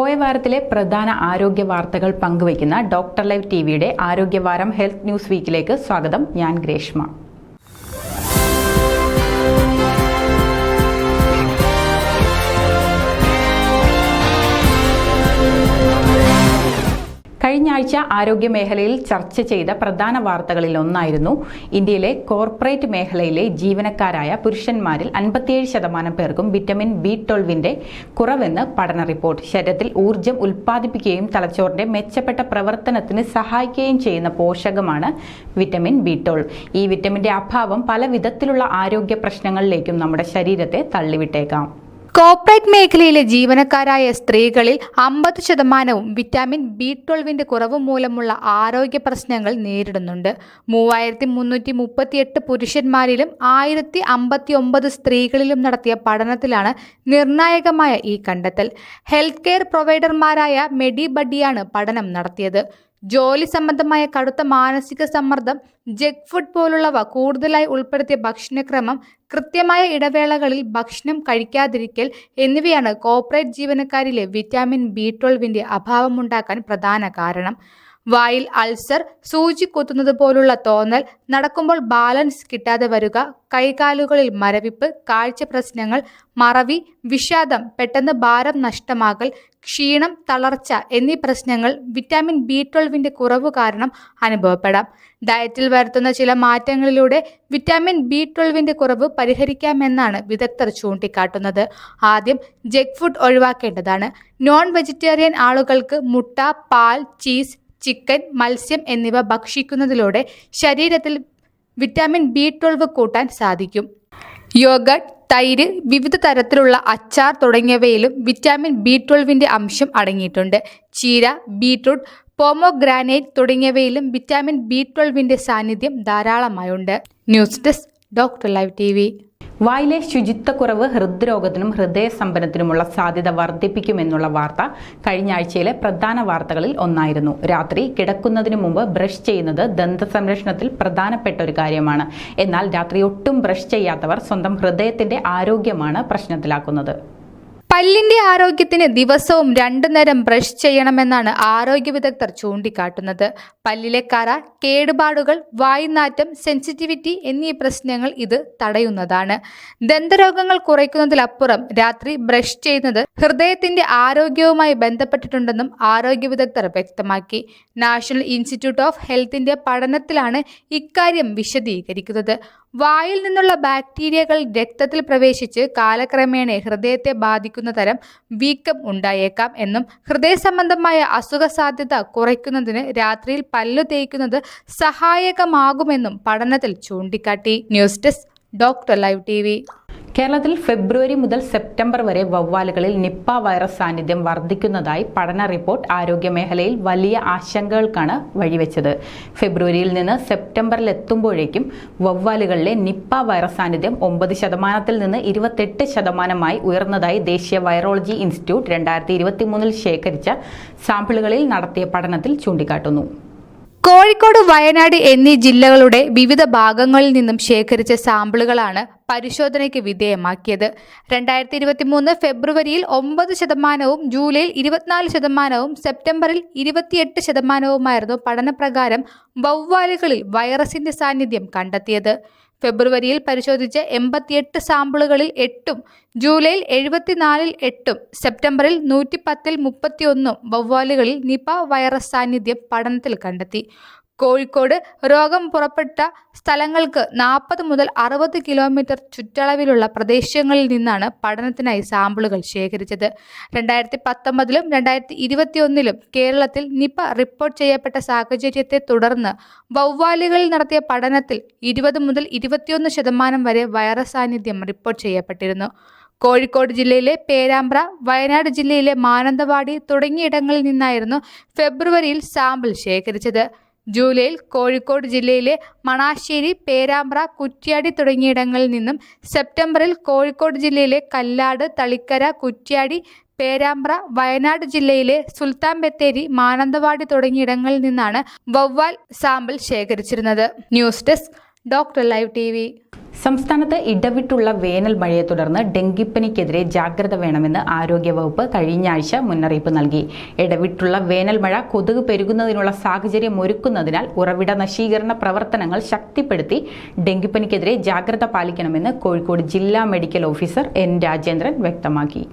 പോയ വാരത്തിലെ പ്രധാന ആരോഗ്യ വാർത്തകൾ പങ്കുവയ്ക്കുന്ന ഡോക്ടർ ലൈവ് ടി വിയുടെ ആരോഗ്യവാരം ഹെൽത്ത് ന്യൂസ് വീക്കിലേക്ക് സ്വാഗതം. ഞാൻ ഗ്രേഷ്മ. കഴിഞ്ഞ ആഴ്ച ആരോഗ്യ മേഖലയിൽ ചർച്ച ചെയ്ത പ്രധാന വാർത്തകളിൽ ഒന്നായിരുന്നു ഇന്ത്യയിലെ കോർപ്പറേറ്റ് മേഖലയിലെ ജീവനക്കാരായ പുരുഷന്മാരിൽ അൻപത്തിയേഴ് ശതമാനം പേർക്കും വിറ്റമിൻ ബി ട്വൽവിന്റെ കുറവെന്ന് പഠന റിപ്പോർട്ട്. ശരീരത്തിൽ ഊർജം ഉൽപ്പാദിപ്പിക്കുകയും തലച്ചോറിന്റെ മെച്ചപ്പെട്ട പ്രവർത്തനത്തിന് സഹായിക്കുകയും ചെയ്യുന്ന പോഷകമാണ് വിറ്റമിൻ ബി ട്വൽവ്. ഈ വിറ്റമിന്റെ അഭാവം പല വിധത്തിലുള്ള ആരോഗ്യ പ്രശ്നങ്ങളിലേക്കും നമ്മുടെ ശരീരത്തെ തള്ളിവിട്ടേക്കാം. കോർപ്പറേറ്റ് മേഖലയിലെ ജീവനക്കാരായ സ്ത്രീകളിൽ അമ്പത് ശതമാനവും വിറ്റാമിൻ ബി ട്വൽവിന്റെ കുറവ് മൂലമുള്ള ആരോഗ്യ പ്രശ്നങ്ങൾ നേരിടുന്നുണ്ട്. മൂവായിരത്തി മുന്നൂറ്റി മുപ്പത്തിയെട്ട് പുരുഷന്മാരിലും ആയിരത്തി അമ്പത്തി ഒമ്പത് സ്ത്രീകളിലും നടത്തിയ പഠനത്തിലാണ് നിർണായകമായ ഈ കണ്ടെത്തൽ. ഹെൽത്ത് കെയർ പ്രൊവൈഡർമാരായ മെഡി ബഡിയാണ് പഠനം നടത്തിയത്. ജോലി സംബന്ധമായ കടുത്ത മാനസിക സമ്മർദ്ദം ജങ്ക് ഫുഡ് പോലുള്ളവ കൂടുതലായി ഉൾപ്പെടുത്തിയ ഭക്ഷണക്രമം കൃത്യമായ ഇടവേളകളിൽ ഭക്ഷണം കഴിക്കാതിരിക്കൽ എന്നിവയാണ് കോർപ്പറേറ്റ് ജീവനക്കാരിലെ വിറ്റാമിൻ ബി ട്വൽവിന്റെ അഭാവമുണ്ടാക്കാൻ പ്രധാന കാരണം. വായിൽ അൾസർ സൂചി കുത്തുന്നത് പോലുള്ള തോന്നൽ നടക്കുമ്പോൾ ബാലൻസ് കിട്ടാതെ വരിക കൈകാലുകളിൽ മരവിപ്പ് കാഴ്ച പ്രശ്നങ്ങൾ മറവി വിഷാദം പെട്ടെന്ന് ഭാരം നഷ്ടമാകൽ ക്ഷീണം തളർച്ച എന്നീ പ്രശ്നങ്ങൾ വിറ്റാമിൻ ബി ട്വൽവിന്റെ കുറവ് കാരണം അനുഭവപ്പെടാം. ഡയറ്റിൽ വരുത്തുന്ന ചില മാറ്റങ്ങളിലൂടെ വിറ്റാമിൻ ബി ട്വൽവിന്റെ കുറവ് പരിഹരിക്കാമെന്നാണ് വിദഗ്ധർ ചൂണ്ടിക്കാട്ടുന്നത്. ആദ്യം ജങ്ക് ഫുഡ് ഒഴിവാക്കേണ്ടതാണ്. നോൺ വെജിറ്റേറിയൻ ആളുകൾക്ക് മുട്ട പാൽ ചീസ് ചിക്കൻ മത്സ്യം എന്നിവ ഭക്ഷിക്കുന്നതിലൂടെ ശരീരത്തിൽ വിറ്റാമിൻ ബി ട്വൽവ് കൂട്ടാൻ സാധിക്കും. യോഗട്ട് തൈര് വിവിധ തരത്തിലുള്ള അച്ചാർ തുടങ്ങിയവയിലും വിറ്റാമിൻ ബി ട്വൽവിന്റെ അംശം അടങ്ങിയിട്ടുണ്ട്. ചീര ബീട്രൂട്ട് പോമോഗ്രാനൈറ്റ് തുടങ്ങിയവയിലും വിറ്റാമിൻ ബി ട്വൽവിന്റെ സാന്നിധ്യം ധാരാളമായുണ്ട്. News desk doctor live T വായിലെ ശുചിത്വക്കുറവ് ഹൃദ്രോഗത്തിനും ഹൃദയ സമ്പന്നത്തിനുമുള്ള സാധ്യത വർദ്ധിപ്പിക്കുമെന്നുള്ള വാർത്ത കഴിഞ്ഞ ആഴ്ചയിലെ പ്രധാന വാർത്തകളിൽ ഒന്നായിരുന്നു. രാത്രി കിടക്കുന്നതിന് മുമ്പ് ബ്രഷ് ചെയ്യുന്നത് ദന്ത സംരക്ഷണത്തിൽ പ്രധാനപ്പെട്ട ഒരു കാര്യമാണ്. എന്നാൽ രാത്രി ഒട്ടും ബ്രഷ് ചെയ്യാത്തവർ സ്വന്തം ഹൃദയത്തിന്റെ ആരോഗ്യമാണ് പ്രശ്നത്തിലാക്കുന്നത്. പല്ലിന്റെ ആരോഗ്യത്തിന് ദിവസവും രണ്ടു നേരം ബ്രഷ് ചെയ്യണമെന്നാണ് ആരോഗ്യ വിദഗ്ധർ ചൂണ്ടിക്കാട്ടുന്നത്. പല്ലിലെ കറ കേടുപാടുകൾ വായുനാറ്റം സെൻസിറ്റിവിറ്റി എന്നീ പ്രശ്നങ്ങൾ ഇത് തടയുന്നതാണ്. ദന്തരോഗങ്ങൾ കുറയ്ക്കുന്നതിലപ്പുറം രാത്രി ബ്രഷ് ചെയ്യുന്നത് ഹൃദയത്തിന്റെ ആരോഗ്യവുമായി ബന്ധപ്പെട്ടിട്ടുണ്ടെന്നും ആരോഗ്യ വിദഗ്ധർ വ്യക്തമാക്കി. നാഷണൽ ഇൻസ്റ്റിറ്റ്യൂട്ട് ഓഫ് ഹെൽത്തിന്റെ പഠനത്തിലാണ് ഇക്കാര്യം വിശദീകരിക്കുന്നത്. വായിൽ നിന്നുള്ള ബാക്ടീരിയകൾ രക്തത്തിൽ പ്രവേശിച്ച് കാലക്രമേണ ഹൃദയത്തെ ബാധിക്കുന്ന തരം വീക്കം ഉണ്ടായേക്കാം എന്നും ഹൃദയ സംബന്ധമായ അസുഖ സാധ്യത കുറയ്ക്കുന്നതിന് രാത്രിയിൽ പല്ലു തേക്കുന്നത് സഹായകമാകുമെന്നും പഠനത്തിൽ ചൂണ്ടിക്കാട്ടി. News desk doctor live T കേരളത്തിൽ ഫെബ്രുവരി മുതൽ സെപ്റ്റംബർ വരെ വവ്വാലുകളിൽ നിപ്പ വൈറസ് സാന്നിധ്യം വർദ്ധിക്കുന്നതായി പഠന റിപ്പോർട്ട് ആരോഗ്യമേഖലയിൽ വലിയ ആശങ്കകൾക്കാണ് വഴിവെച്ചത്. ഫെബ്രുവരിയിൽ നിന്ന് സെപ്റ്റംബറിൽ എത്തുമ്പോഴേക്കും വവ്വാലുകളിലെ നിപ്പ വൈറസ് സാന്നിധ്യം ഒമ്പത് ശതമാനത്തിൽ നിന്ന് ഇരുപത്തെട്ട് ശതമാനമായി ഉയർന്നതായി ദേശീയ വൈറോളജി ഇൻസ്റ്റിറ്റ്യൂട്ട് രണ്ടായിരത്തി ഇരുപത്തിമൂന്നിൽ ശേഖരിച്ച സാമ്പിളുകളിൽ നടത്തിയ പഠനത്തിൽ ചൂണ്ടിക്കാട്ടുന്നു. കോഴിക്കോട് വയനാട് എന്നീ ജില്ലകളുടെ വിവിധ ഭാഗങ്ങളിൽ നിന്നും ശേഖരിച്ച സാമ്പിളുകളാണ് പരിശോധനയ്ക്ക് വിധേയമാക്കിയത്. രണ്ടായിരത്തി ഇരുപത്തി മൂന്ന് ഫെബ്രുവരിയിൽ ഒമ്പത് ശതമാനവും ജൂലൈയിൽ ഇരുപത്തിനാല് ശതമാനവും സെപ്റ്റംബറിൽ ഇരുപത്തിയെട്ട് ശതമാനവുമായിരുന്നു പഠനപ്രകാരം വവ്വാലുകളിൽ വൈറസിന്റെ സാന്നിധ്യം കണ്ടെത്തിയത്. ഫെബ്രുവരിയിൽ പരിശോധിച്ച എൺപത്തിയെട്ട് സാമ്പിളുകളിൽ എട്ടും ജൂലൈയിൽ എഴുപത്തിനാലിൽ എട്ടും സെപ്റ്റംബറിൽ നൂറ്റി പത്തിൽ മുപ്പത്തിയൊന്നും വവ്വാലുകളിൽ നിപ വൈറസ് സാന്നിധ്യം പഠനത്തിൽ കണ്ടെത്തി. കോഴിക്കോട് രോഗം പുറപ്പെട്ട സ്ഥലങ്ങൾക്ക് നാൽപ്പത് മുതൽ അറുപത് കിലോമീറ്റർ ചുറ്റളവിലുള്ള പ്രദേശങ്ങളിൽ നിന്നാണ് പഠനത്തിനായി സാമ്പിളുകൾ ശേഖരിച്ചത്. രണ്ടായിരത്തി പത്തൊമ്പതിലും രണ്ടായിരത്തി ഇരുപത്തിയൊന്നിലും കേരളത്തിൽ നിപ റിപ്പോർട്ട് ചെയ്യപ്പെട്ട സാഹചര്യത്തെ തുടർന്ന് വവ്വാലുകളിൽ നടത്തിയ പഠനത്തിൽ ഇരുപത് മുതൽ ഇരുപത്തിയൊന്ന് ശതമാനം വരെ വൈറസ് സാന്നിധ്യം റിപ്പോർട്ട് ചെയ്യപ്പെട്ടിരുന്നു. കോഴിക്കോട് ജില്ലയിലെ പേരാമ്പ്ര വയനാട് ജില്ലയിലെ മാനന്തവാടി തുടങ്ങിയിടങ്ങളിൽ നിന്നായിരുന്നു ഫെബ്രുവരിയിൽ സാമ്പിൾ ശേഖരിച്ചത്. ജൂലൈയിൽ കോഴിക്കോട് ജില്ലയിലെ മണാശ്ശേരി പേരാമ്പ്ര കുറ്റ്യാടി തുടങ്ങിയിടങ്ങളിൽ നിന്നും സെപ്റ്റംബറിൽ കോഴിക്കോട് ജില്ലയിലെ കല്ലാട് തളിക്കര കുറ്റ്യാടി പേരാമ്പ്ര വയനാട് ജില്ലയിലെ സുൽത്താൻ ബത്തേരി മാനന്തവാടി തുടങ്ങിയിടങ്ങളിൽ നിന്നാണ് വവ്വാൽ sample ശേഖരിച്ചിരുന്നത്. News desk doctor live T V. സംസ്ഥാനത്ത് ഇടവിട്ടുള്ള വേനൽ മഴയെ തുടർന്ന് ഡെങ്കിപ്പനിക്കെതിരെ ജാഗ്രത വേണമെന്ന് ആരോഗ്യവകുപ്പ് കഴിഞ്ഞ ആഴ്ച മുന്നറിയിപ്പ് നൽകി. ഇടവിട്ടുള്ള വേനൽ മഴ കൊതുക് പെരുകുന്നതിനുള്ള സാഹചര്യം ഒരുക്കുന്നതിനാൽ ഉറവിട നശീകരണ പ്രവർത്തനങ്ങൾ ശക്തിപ്പെടുത്തി ഡെങ്കിപ്പനിക്കെതിരെ ജാഗ്രത പാലിക്കണമെന്ന് കോഴിക്കോട് ജില്ലാ മെഡിക്കൽ ഓഫീസർ എൻ രാജേന്ദ്രൻ വ്യക്തമാക്കി.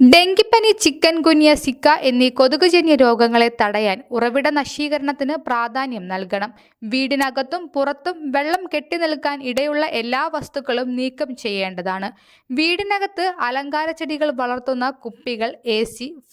ഡെങ്കിപ്പനി ചിക്കൻ ഗുനിയ സിക്ക എന്നീ കൊതുകുജന്യ രോഗങ്ങളെ തടയാൻ ഉറവിട നശീകരണത്തിന് പ്രാധാന്യം നൽകണം. വീടിനകത്തും പുറത്തും വെള്ളം കെട്ടി നിൽക്കാൻ ഇടയുള്ള എല്ലാ വസ്തുക്കളും നീക്കം ചെയ്യേണ്ടതാണ്. വീടിനകത്ത് അലങ്കാര ചെടികൾ വളർത്തുന്ന കുപ്പികൾ എ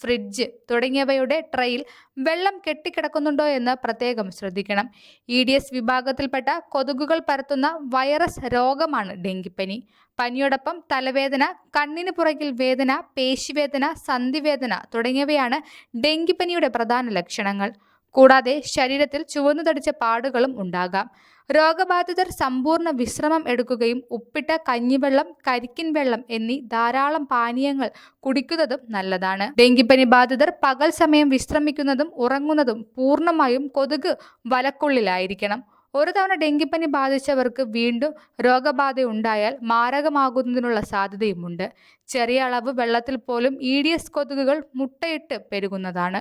ഫ്രിഡ്ജ് തുടങ്ങിയവയുടെ ട്രെയിൽ വെള്ളം കെട്ടിക്കിടക്കുന്നുണ്ടോ എന്ന് പ്രത്യേകം ശ്രദ്ധിക്കണം. ഇ ഡി എസ് വിഭാഗത്തിൽപ്പെട്ട കൊതുകുകൾ പരത്തുന്ന വൈറസ് രോഗമാണ് ഡെങ്കിപ്പനി. പനിയോടൊപ്പം തലവേദന കണ്ണിന് പുറകിൽ വേദന പേശിവേദന സന്ധിവേദന തുടങ്ങിയവയാണ് ഡെങ്കിപ്പനിയുടെ പ്രധാന ലക്ഷണങ്ങൾ. കൂടാതെ ശരീരത്തിൽ ചുവന്നു തടിച്ച പാടുകളും ഉണ്ടാകാം. രോഗബാധിതർ സമ്പൂർണ വിശ്രമം എടുക്കുകയും ഉപ്പിട്ട കഞ്ഞിവെള്ളം കരിക്കിൻ വെള്ളം എന്നീ ധാരാളം പാനീയങ്ങൾ കുടിക്കുന്നതും നല്ലതാണ്. ഡെങ്കിപ്പനി ബാധിതർ പകൽ സമയം വിശ്രമിക്കുന്നതും ഉറങ്ങുന്നതും പൂർണമായും കൊതുക് വലക്കുള്ളിലായിരിക്കണം. ഒരു തവണ ഡെങ്കിപ്പനി ബാധിച്ചവർക്ക് വീണ്ടും രോഗബാധ ഉണ്ടായാൽ മാരകമാകുന്നതിനുള്ള സാധ്യതയുമുണ്ട്. ചെറിയ അളവ് വെള്ളത്തിൽ പോലും ഇ ഡി എസ് കൊതുകുകൾ മുട്ടയിട്ട് പെരുകുന്നതാണ്.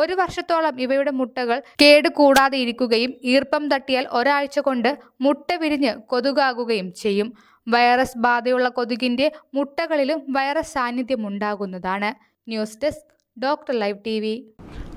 ഒരു വർഷത്തോളം ഇവയുടെ മുട്ടകൾ കേട് കൂടാതെ ഇരിക്കുകയും ഈർപ്പം തട്ടിയാൽ ഒരാഴ്ച കൊണ്ട് മുട്ട വിരിഞ്ഞ് കൊതുകാകുകയും ചെയ്യും. വൈറസ് ബാധയുള്ള കൊതുകിന്റെ മുട്ടകളിലും വൈറസ് സാന്നിധ്യം ഉണ്ടാകുന്നതാണ്. News desk doctor live T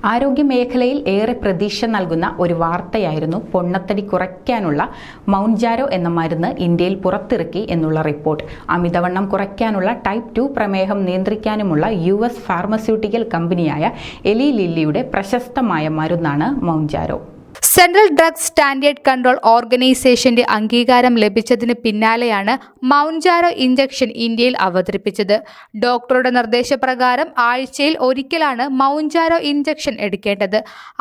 ആരോഗ്യ മേഖലയിൽ ഏറെ പ്രതീക്ഷ നൽകുന്ന ഒരു വാർത്തയായിരുന്നു പൊണ്ണത്തടി കുറയ്ക്കാനുള്ള മൗൺജാരോ എന്ന മരുന്ന് ഇന്ത്യയിൽ പുറത്തിറക്കി എന്നുള്ള റിപ്പോർട്ട്. അമിതവണ്ണം കുറയ്ക്കാനുള്ള ടൈപ്പ് ടു പ്രമേഹം നിയന്ത്രിക്കാനുമുള്ള യു എസ് ഫാർമസ്യൂട്ടിക്കൽ കമ്പനിയായ എലി ലില്ലിയുടെ പ്രശസ്തമായ മരുന്നാണ് Mounjaro central drugs standard control ഓർഗനൈസേഷന്റെ അംഗീകാരം ലഭിച്ചതിന് പിന്നാലെയാണ് മൗൺജാരോ ഇഞ്ചക്ഷൻ ഇന്ത്യയിൽ അവതരിപ്പിച്ചത്. ഡോക്ടറുടെ നിർദ്ദേശപ്രകാരം ആഴ്ചയിൽ ഒരിക്കലാണ് മൗൺജാരോ ഇഞ്ചക്ഷൻ എടുക്കേണ്ടത്.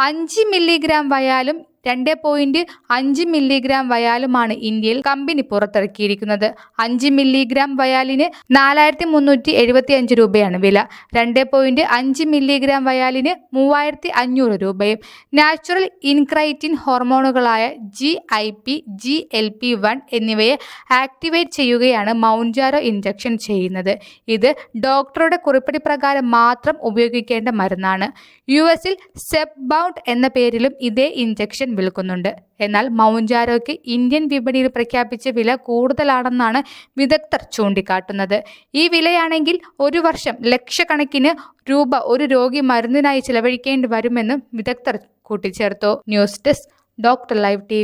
അഞ്ച് മില്ലിഗ്രാം വയാലും രണ്ട് പോയിന്റ് അഞ്ച് മില്ലിഗ്രാം വയാലുമാണ് ഇന്ത്യയിൽ കമ്പനി പുറത്തിറക്കിയിരിക്കുന്നത്. അഞ്ച് മില്ലിഗ്രാം വയാലിന് നാലായിരത്തി മുന്നൂറ്റി എഴുപത്തി അഞ്ച് രൂപയാണ് വില. രണ്ട് പോയിന്റ് അഞ്ച് മില്ലിഗ്രാം വയാലിന് മൂവായിരത്തി അഞ്ഞൂറ് രൂപയും. Natural incretin ഹോർമോണുകളായ G I P G L P one എന്നിവയെ ആക്ടിവേറ്റ് ചെയ്യുകയാണ് മൗൻജാരോ ഇഞ്ചക്ഷൻ ചെയ്യുന്നത്. ഇത് ഡോക്ടറുടെ കുറിപ്പടി പ്രകാരം മാത്രം ഉപയോഗിക്കേണ്ട മരുന്നാണ്. യു എസിൽ സെപ്ബൗണ്ട് എന്ന പേരിലും ഇതേ ഇഞ്ചക്ഷൻ വിൽക്കുന്നുണ്ട് എന്നാൽ മൗഞ്ചാരോയ്ക്ക് ഇന്ത്യൻ വിപണിയിൽ പ്രഖ്യാപിച്ച വില കൂടുതലാണെന്നാണ് വിദഗ്ധർ ചൂണ്ടിക്കാട്ടുന്നത്. ഈ വിലയാണെങ്കിൽ ഒരു വർഷം ലക്ഷക്കണക്കിന് രൂപ ഒരു രോഗി മരുന്നിനായി ചിലവഴിക്കേണ്ടി വരുമെന്നും വിദഗ്ധർ കൂട്ടിച്ചേർത്തു. News desk doctor live T